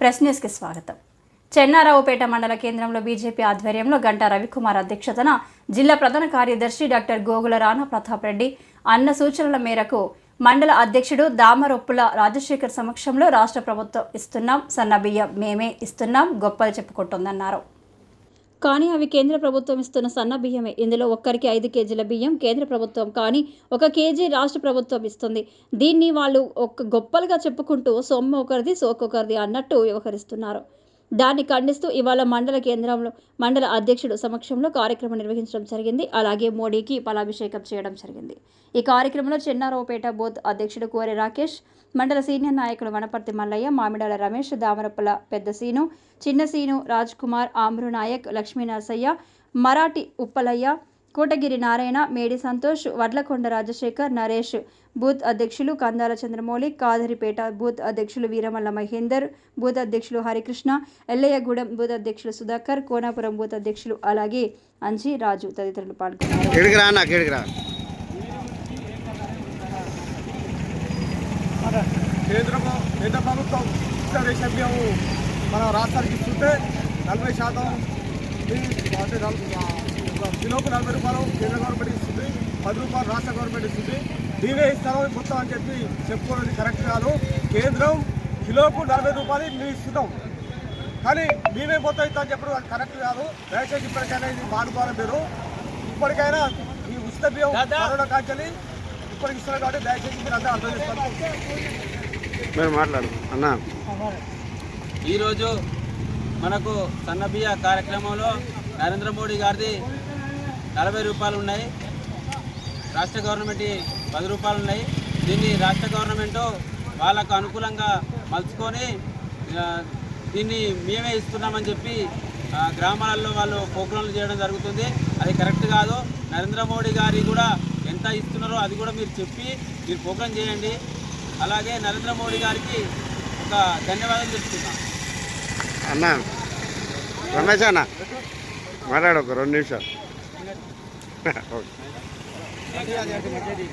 Press న్యూస్కి స్వాగతం. చెన్నారావుపేట మండల కేంద్రంలో బీజేపీ ఆధ్వర్యంలో గంటా రవికుమార్ అధ్యక్షతన జిల్లా ప్రధాన కార్యదర్శి డాక్టర్ గోగుల రాణా ప్రతాప్ రెడ్డి అన్న సూచనల మేరకు మండల అధ్యక్షుడు దామరొప్పుల రాజశేఖర్ సమక్షంలో రాష్ట్ర ప్రభుత్వం ఇస్తున్నాం సన్న బియ్యం మేమే ఇస్తున్నాం గొప్పలు చెప్పుకుంటుందన్నారు. కానీ అవి కేంద్ర ప్రభుత్వం ఇస్తున్న సన్న బియ్యమే. ఇందులో ఒక్కరికి ఐదు కేజీల బియ్యం కేంద్ర ప్రభుత్వం కానీ ఒక కేజీ రాష్ట్ర ప్రభుత్వం ఇస్తుంది. దీన్ని వాళ్ళు ఒక గొప్పలుగా చెప్పుకుంటూ సొమ్ము ఒకరిది సోకొకరిది అన్నట్టు వ్యవహరిస్తున్నారు. దాన్ని ఖండిస్తూ ఇవాళ మండల కేంద్రంలో మండల అధ్యక్షుడు సమక్షంలో కార్యక్రమం నిర్వహించడం జరిగింది. అలాగే మోడీకి ఫలాభిషేకం చేయడం జరిగింది. ఈ కార్యక్రమంలో చెన్నారావుపేట బోత్ అధ్యక్షుడు కోరి రాకేష్ మండల సీనియర్ నాయకులు వనపర్తి మల్లయ్య మామిడాల రమేష్ దామరప్పల పెద్ద సీను చిన్న సీను రాజ్ కుమార్ ఆమ్రు నాయక్ లక్ష్మీ నరసయ్య మరాఠీ ఉప్పలయ్య కోటగిరి నారాయణ మేడి సంతోష్ వడ్లకొండ రాజశేఖర్ నరేష్ బూత్ అధ్యక్షులు కందాల చంద్రమౌళి కాదరిపేట బూత్ అధ్యక్షులు వీరమల్ల మహేందర్ బూత్ అధ్యక్షులు హరికృష్ణ ఎల్లయ్యగూడెం బూత్ అధ్యక్షులు సుధాకర్ కోనాపురం బూత్ అధ్యక్షులు అలాగే అంజీ రాజు తదితరులు పాల్గొన్నారు. కేంద్ర ప్రభుత్వం మన రాష్ట్రానికి ఇస్తుంటే నలభై శాతం అంటే కిలోకు నలభై రూపాయలు కేంద్ర గవర్నమెంట్ ఇస్తుంది. పది రూపాయలు రాష్ట్ర గవర్నమెంట్ ఇస్తుంది. దీనే ఇస్తాను మొత్తం అని చెప్పి చెప్పుకోవడం కరెక్ట్ కాదు. కేంద్రం కిలోకు నలభై రూపాయలు మేము ఇస్తున్నాం. కానీ మేమే మొత్తం ఇస్తామని చెప్పడం అది కరెక్ట్ కాదు. దయచేసి ఇప్పటికైనా ఇది మానుకోవాలి మీరు. ఇప్పటికైనా ఈ ఉచిత బియ్యం కరోనా కాల్చని ఇప్పటికి ఇస్తున్నారు కాబట్టి దయచేసి మీరు అందరూ అర్థం చేసుకోవాలి మీరు మాట్లాడు. అన్న. ఈరోజు మనకు సన్నబియ్య కార్యక్రమంలో నరేంద్ర మోడీ గారిది నలభై రూపాయలు ఉన్నాయి. రాష్ట్ర గవర్నమెంట్ పది రూపాయలు ఉన్నాయి. దీన్ని రాష్ట్ర గవర్నమెంట్ వాళ్ళకు అనుకూలంగా మలుచుకొని దీన్ని మేమే ఇస్తున్నామని చెప్పి గ్రామాలలో వాళ్ళు ప్రోగ్రాంలు చేయడం జరుగుతుంది. అది కరెక్ట్ కాదు. నరేంద్ర మోడీ గారి కూడా ఎంత ఇస్తున్నారో అది కూడా మీరు చెప్పి మీరు ప్రోగ్రాం చేయండి. అలాగే నరేంద్ర మోడీ గారికి ఒక ధన్యవాదాలు చెప్తున్నాను అన్న రమేష్ అన్న మాట్లాడు ఒక రెండు నిమిషాలు. okay.